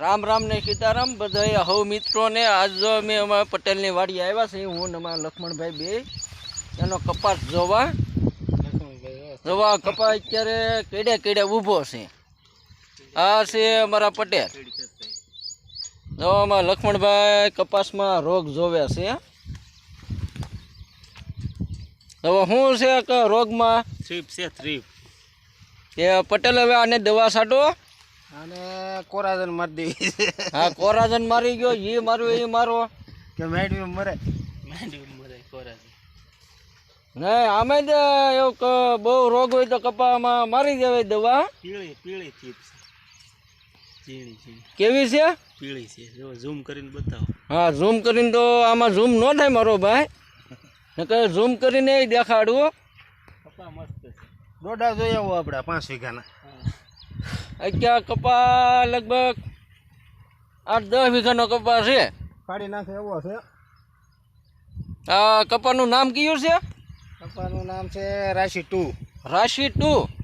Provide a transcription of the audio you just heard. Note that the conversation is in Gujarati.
રામ રામ ને સીતારામ બધા હવ મિત્રોને આજ જો અમે અમારા પટેલની વાડી આવ્યા છે હું અમારા લક્ષ્મણભાઈ બે. એનો કપાસ જોવા. જોવા કપાસ અત્યારે કેડે કેડે ઊભો છે. આ છે અમારા પટેલ. જો અમારા લક્ષ્મણભાઈ કપાસમાં રોગ જોવે છે. હવે શું છે કે રોગમાં? થ્રીપ છે થ્રીપ. એ પટેલ હવે આને દવા છાંટો. અને કોરાજન મારી દેવી છે. હા કોરાજન મારી ગયો એ મારું એ મારો. કે મેડવી મરે. મેડવી મરે કોરાજન. નહીં આમે જ એવું બહુ રોગ હોય તો કપામાં મારી દેવાય દવા. પીળી પીળી કેવી છે? પીળી છે. જો ઝૂમ કરીને બતાવો. હા ઝૂમ કરીને તો આમાં ઝૂમ ન થાય મારો ભાઈ. નકર ઝૂમ કરીને દેખાડવું કપા મસ્ત છે. દોડા જોઈ આવો આપણે પાંચ વીઘાના. અત્યારે કપા લગભગ આઠ દસ વીઘાનો કપા છે. કાઢી નાખે એવો છે. આ કપાનું નામ કયું છે? કપાનું નામ છે રાશિ ટુ. રાશિ ટુ.